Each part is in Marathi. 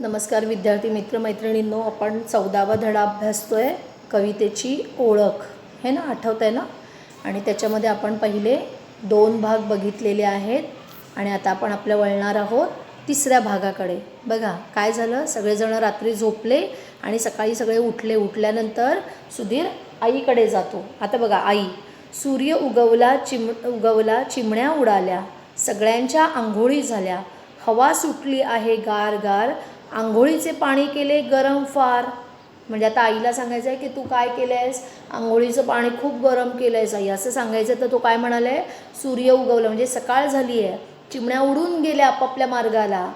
नमस्कार विद्यार्थी मित्रमैत्रिणींनो आपण चौदावा धडा अभ्यासतोय कवितेची ओळख. हे ना आठवत आहे ना? आणि त्याच्यामध्ये आपण पहिले दोन भाग बघितलेले आहेत आणि आता आपण आपल्या वळणार आहोत तिसऱ्या भागाकडे. बघा काय झालं? सगळेजण रात्री झोपले आणि सकाळी सगळे उठले. उठल्यानंतर सुधीर आईकडे जातो. आता बघा आई सूर्य उगवला चिम उगवला चिमण्या उडाल्या. सगळ्यांच्या आंघोळी झाल्या. हवा सुटली आहे गार गार आंघोळीचे पाणी केले गरम फार. म्हणजे आता आईला सांगायचं आहे की तू काय केलं आहेस आंघोळीचं पाणी खूप गरम केलं आहेस आई. असं सांगायचं तर तो काय म्हणाला आहे सूर्य उगवलं. म्हणजे सकाळ झाली आहे चिमण्या उडून गेल्या आपापल्या मार्गाला.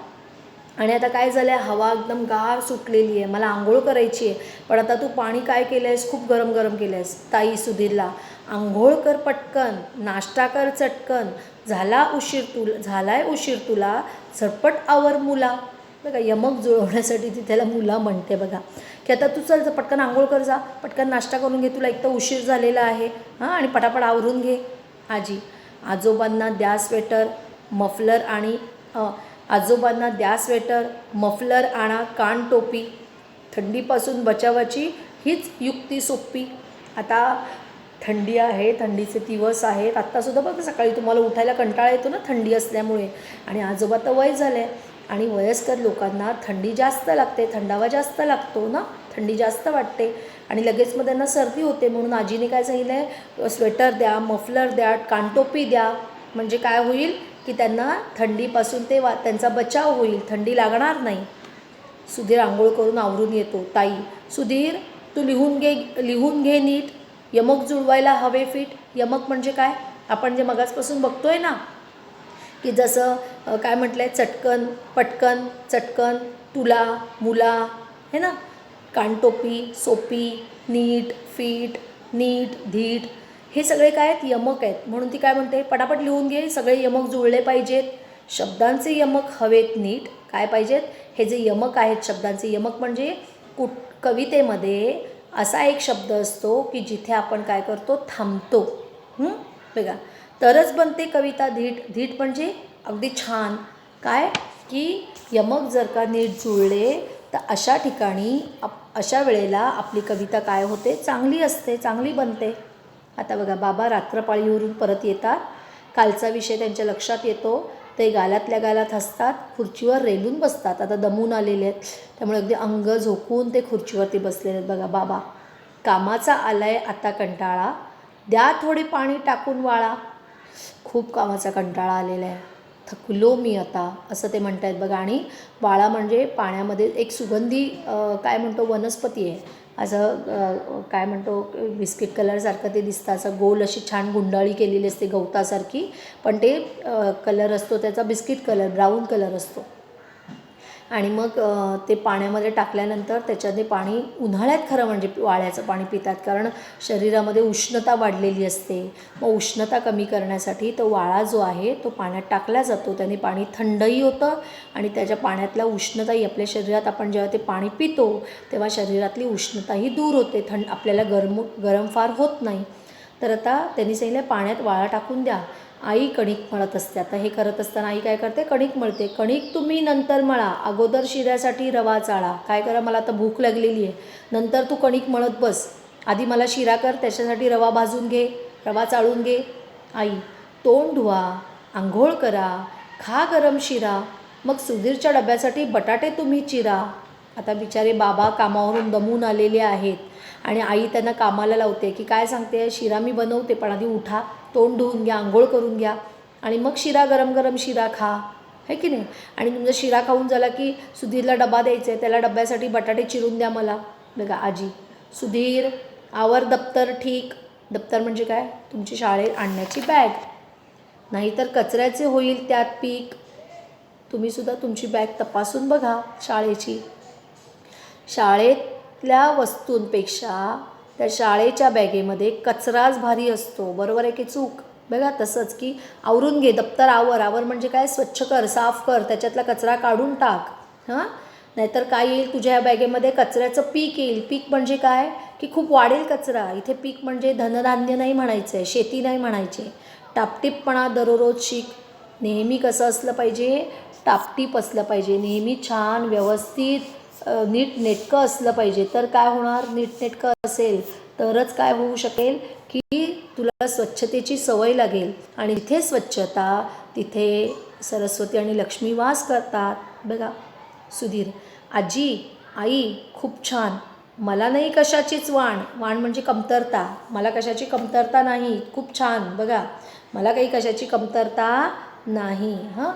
आणि आता काय झालं आहे हवा एकदम गार सुटलेली आहे मला आंघोळ करायची आहे पण आता तू पाणी काय केलं आहेस खूप गरम गरम केलं आहेस ताई सुधीरला आंघोळ कर पटकन. नाश्ता कर चटकन. झाला उशीर तुला झाला आहे उशीर तुला. झटपट आवर मुला बघा यमक जुळवण्यासाठी ती त्याला मुला म्हणते बघा. की आता तू चल जा, पटकन आंघोळ कर जा पटकन नाश्ता करून घे तुला एक तर उशीर झालेला आहे. हां आणि पटापट आवरून घे. आजी आजोबांना द्या स्वेटर मफलर आणि आजोबांना द्या स्वेटर मफलर आणा कान टोपी. थंडीपासून बचावाची हीच युक्ती सोपी. आता थंडी आहे थंडीचे दिवस आहेत. आत्तासुद्धा बघा सकाळी तुम्हाला उठायला कंटाळा येतो ना थंडी असल्यामुळे. आणि आजोबा तर वय झालं. आहे आणि वयस्कर लोकांना थंडी जास्त लागते थंडावा जास्त लागतो ना थंडी जास्त वाटते. आणि लगेच मग त्यांना सर्दी होते म्हणून आजीने काय सांगितलं आहे स्वेटर द्या मफलर द्या कानटोपी द्या. म्हणजे काय होईल की त्यांना थंडीपासून ते वा त्यांचा बचाव होईल थंडी लागणार नाही. सुधीर आंघोळ करून आवरून येतो. ताई सुधीर तू लिहून घे लिहून घे नीट. यमक जुळवायला हवे फिट. यमक म्हणजे काय? आपण जे मगाचपासून बघतोय ना की जसं काय म्हटलं आहे चटकन पटकन चटकन तुला मुला हे ना? कानटोपी सोपी नीट फीट नीट धीट हे सगळे काय आहेत? यमक आहेत. म्हणून ती काय म्हणते? पटापट लिहून घे. सगळे यमक जुळले पाहिजेत. शब्दांचे यमक हवेत नीट. काय पाहिजेत? हे जे यमक आहेत शब्दांचे यमक म्हणजे कुट कवितेमध्ये असा एक शब्द असतो की जिथे आपण काय करतो? थांबतो. बघा. तरच बनते कविता धीट. धीट म्हणजे अगदी छान. काय? की यमक जर का नीट जुळले तर अशा ठिकाणी आप अशा वेळेला आपली कविता काय होते? चांगली असते चांगली बनते. आता बघा बाबा रात्रपाळीवरून परत येतात. कालचा विषय त्यांच्या लक्षात येतो. ते गालातल्या गालात हसतात खुर्चीवर रेलून बसतात. आता दमून आलेले आहेत. त्यामुळे अगदी अंग झोकून ते खुर्चीवरती बसलेले आहेत. बघा बाबा कामाचा आलाय आता कंटाळा. द्या थोडे पाणी टाकून वाळा. खूप कामाचा कंटाळा आलेला आहे. थकलो मी आता असं ते म्हणत आहेत बघा. आणि वाळा म्हणजे पाण्यामध्ये एक सुगंधी काय म्हणतो वनस्पती आहे. असं काय म्हणतो बिस्किट कलरसारखं ते दिसतं. असं गोल अशी छान गुंडाळी केलेली असते गवतासारखी. पण ते कलर असतो त्याचा बिस्किट कलर ब्राऊन कलर असतो. आणि मग ते पाण्यामध्ये टाकल्यानंतर त्याच्याने पाणी उन्हाळ्यात खरं म्हणजे वाळ्याचं पाणी पितात. कारण शरीरामध्ये उष्णता वाढलेली असते. मग उष्णता कमी करण्यासाठी तो वाळा जो आहे तो पाण्यात टाकला जातो. त्याने पाणी थंडही होतं आणि त्याच्या पाण्यातला उष्णताही आपल्या शरीरात आपण जेव्हा ते पाणी पितो तेव्हा शरीरातली उष्णताही दूर होते. थंड आपल्याला गरम गरम फार होत नाही. तर आता त्यांनी सांगितलं पाण्यात वाळा टाकून द्या. आई कणिक मळत असते. आता हे करत असताना आई काय करते? कणिक मळते. कणिक तुम्ही नंतर मळा. अगोदर शिऱ्यासाठी रवा चाळा. काय करा? मला आता भूक लागलेली आहे. नंतर तू कणिक मळत बस. आधी मला शिरा कर. त्याच्यासाठी रवा भाजून घे. रवा चाळून घे. आई तोंड धुवा. आंघोळ करा. खा गरम शिरा. मग सुधीरच्या डब्यासाठी बटाटे तुम्ही चिरा. आता बिचारे बाबा कामावरून दमून आलेले आहेत. आणि आई त्यांना कामाला लावते की काय सांगते शिरा मी बनवते पण आधी उठा तोंड धुवून घ्या आंघोळ करून घ्या. आणि मग शिरा गरम गरम शिरा खा. है की नाही? आणि तुमचा शिरा खाऊन झाला की सुधीरला डबा द्यायचा आहे त्याला डब्यासाठी बटाटे चिरून द्या मला. बघा आजी सुधीर आवर दप्तर ठीक. दप्तर म्हणजे काय? तुमची शाळेत आणण्याची बॅग. नाहीतर कचऱ्याचे होईल त्यात पीक. तुम्हीसुद्धा तुमची बॅग तपासून बघा शाळेची. शाळेत शाळेतल्या वस्तूंपेक्षा त्या शाळेच्या बॅगेमध्ये कचराच भारी असतो. बरोबर आहे की चूक? बघा तसंच की आवरून घे दप्तर आवर. आवर म्हणजे काय? स्वच्छ कर साफ कर त्याच्यातला कचरा काढून टाक. हां? नाहीतर काय येईल? तुझ्या या बॅगेमध्ये कचऱ्याचं पीक येईल. पीक म्हणजे काय? की खूप वाढेल कचरा. इथे पीक म्हणजे धनधान्य नाही म्हणायचं आहे शेती नाही म्हणायचे. टापटीपणा दररोज शिक. नेहमी कसं असलं पाहिजे? टापटीप असलं पाहिजे. नेहमी छान व्यवस्थित नीट नेटकं असलं पाहिजे. तर काय होणार? नीटनेटकं असेल तरच काय होऊ शकेल की तुला स्वच्छतेची सवय लागेल. आणि इथे स्वच्छता तिथे सरस्वती आणि लक्ष्मी वास करतात. बघा सुधीर आजी आई खूप छान. मला नाही कशाचीच वाण. वाण म्हणजे कमतरता. मला कशाची कमतरता नाही? खूप छान. बघा मला काही कशाची कमतरता नाही. हां?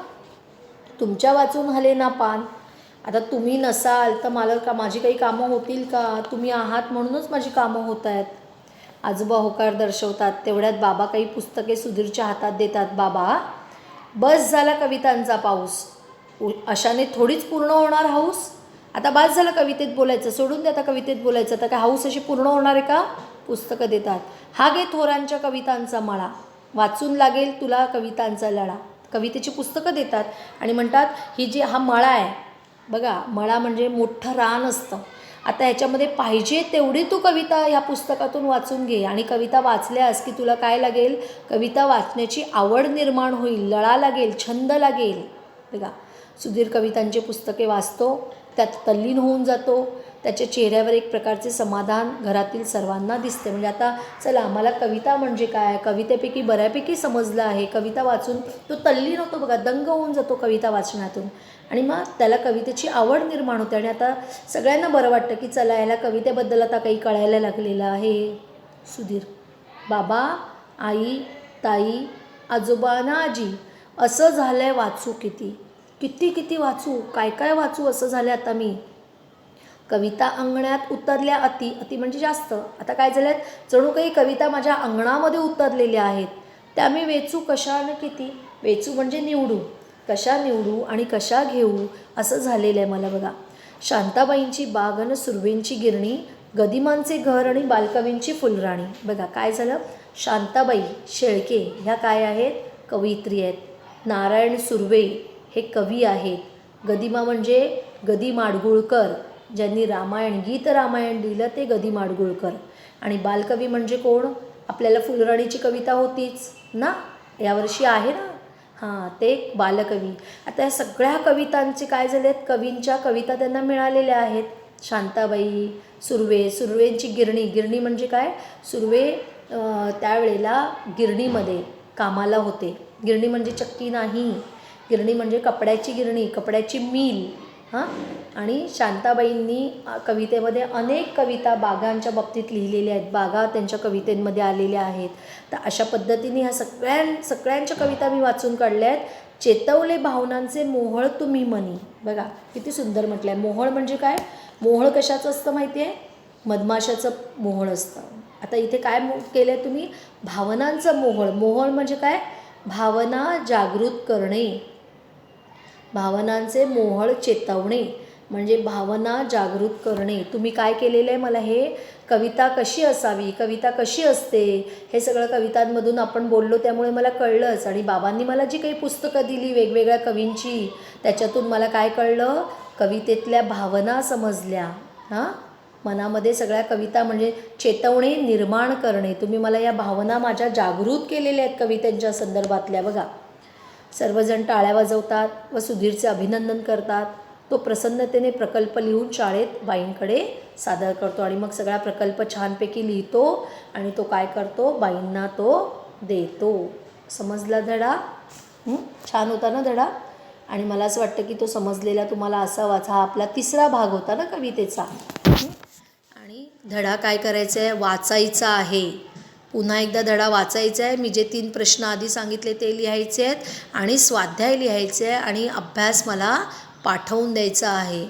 तुमच्या वाचून हले ना पान? आता तुम्ही नसाल तर मला का माझी काही कामं होतील का? तुम्ही आहात म्हणूनच माझी कामं होत आहेत. आजोबा होकार दर्शवतात तेवढ्यात बाबा काही पुस्तके सुधीरच्या हातात देतात. बाबा बस झाला कवितांचा पाऊस. अशाने थोडीच पूर्ण होणार हाऊस? आता बस झालं कवितेत बोलायचं सोडून दे आता कवितेत बोलायचं. आता काय हाऊस अशी पूर्ण होणार आहे का? पुस्तकं देतात. हा गे थोरांच्या कवितांचा मळा. वाचून लागेल तुला कवितांचा लढा कवितेची पुस्तकं देतात आणि म्हणतात ही जी हा मळा आहे बघा मळा म्हणजे मोठं रान असतं. आता ह्याच्यामध्ये पाहिजे तेवढी तू कविता ह्या पुस्तकातून वाचून घे. आणि कविता वाचल्यास की तुला काय लागेल? कविता वाचण्याची आवड निर्माण होईल लळा लागेल छंद लागेल. बघा सुधीर कवितांची पुस्तके वाचतो त्यात तल्लीन होऊन जातो. त्याच्या चेहऱ्यावर एक प्रकारचे समाधान घरातील सर्वांना दिसते. म्हणजे आता चला मला कविता म्हणजे काय? कवितेपैकी बऱ्यापैकी समजलं आहे. कविता वाचून तो तल्लीन होतो बघा दंग होऊन जातो कविता वाचण्यातून आणि मग त्याला कवितेची आवड निर्माण होते. आणि आता सगळ्यांना बरं वाटतं की चला याला कवितेबद्दल आता काही कळायला लागलेलं आहे. सुधीर बाबा आई ताई आजोबा ना आजी असं झालं आहे वाचू किती? किती किती वाचू? काय काय वाचू? असं झालं आता मी. कविता अंगणात उतरल्या अति अति म्हणजे जास्त. आता काय झालं आहेत जणू काही कविता माझ्या अंगणामध्ये उतरलेल्या आहेत. त्या मी वेचू कशा आणि किती? वेचू म्हणजे निवडू. कशा निवडू आणि कशा घेऊ? असं झालेलं आहे मला बघा. शांताबाईंची बाग आणि सुरवेंची गिरणी गदिमांचे घर आणि बालकवींची फुलराणी. बघा काय झालं? शांताबाई शेळके ह्या काय आहेत? कवयित्री आहेत. नारायण सुर्वे हे कवी आहेत. गदिमा म्हणजे गदी माडगुळकर. ज्यांनी रामायण गीत रामायण लिहिलं ते गदी माडगुळकर आणि बालकवी म्हणजे कोण? आपल्याला फुलराणीची कविता होतीच ना? यावर्षी आहे ना? हां ते बालकवी. आता या सगळ्या कवितांचे काय झाले आहेत कवींच्या कविता त्यांना मिळालेल्या आहेत. शांताबाई सुर्वे सुर्वेंची गिरणी. गिरणी म्हणजे काय? सुर्वे त्यावेळेला गिरणीमध्ये कामाला होते. गिरणी म्हणजे चक्की नाही. गिरणी म्हणजे कपड्याची गिरणी कपड्याची मिल. हां? आणि शांताबाईंनी कवितेमध्ये अनेक कविता बागांच्या बाबतीत लिहिलेल्या आहेत. बागा त्यांच्या कवितेमध्ये आलेल्या आहेत. तर अशा पद्धतीने ह्या सगळ्यां सगळ्यांच्या कविता मी वाचून काढल्या आहेत. चेतवले भावनांचे मोहळ तुम्ही मनी. बघा किती सुंदर म्हटलं आहे मोहळ म्हणजे काय? मोहळ कशाचं असतं माहिती आहे? मधमाशाचं मोहळ असतं. आता इथे काय मो केलं आहे तुम्ही? भावनांचं मोहळ. मोहळ म्हणजे काय? भावना जागृत करणे. भावनांचे मोहळ चेतवणे म्हणजे भावना जागृत करणे. तुम्ही काय केलेलं आहे मला हे? कविता कशी असावी? कविता कशी असते? हे सगळं कवितांमधून आपण बोललो त्यामुळे मला कळलंच. आणि बाबांनी मला जी काही पुस्तकं दिली वेगवेगळ्या कवींची त्याच्यातून मला काय कळलं? कवितेतल्या भावना समजल्या. हां? मनामध्ये सगळ्या कविता म्हणजे चेतवणे निर्माण करणे. तुम्ही मला या भावना माझ्या जागृत केलेल्या आहेत कवितांच्या संदर्भातल्या. बघा. सर्वजण टाळ्या वाजवतात व सुधीरचे अभिनंदन करतात. तो प्रसन्नतेने प्रकल्प लिहून शाळेत बाईंकडे सादर करतो आणि मग सगळा प्रकल्प छानपैकी लिहितो आणि तो काय करतो? बाईंना तो देतो. समजला धडा? छान होता ना धडा? आणि मला असं वाटतं की तो समजलेला तुम्हाला असावाच. हा आपला तिसरा भाग होता ना कवितेचा. आणि धडा काय करायचा आहे वाचायचा आहे. पुन्हा एकदा धडा वाचायचा आहे. मी जे तीन प्रश्न आधी सांगितले ते लिहायचे आहेत आणि स्वाध्याय लिहायचे आहे आणि अभ्यास मला पाठवून द्यायचा आहे.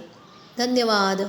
धन्यवाद.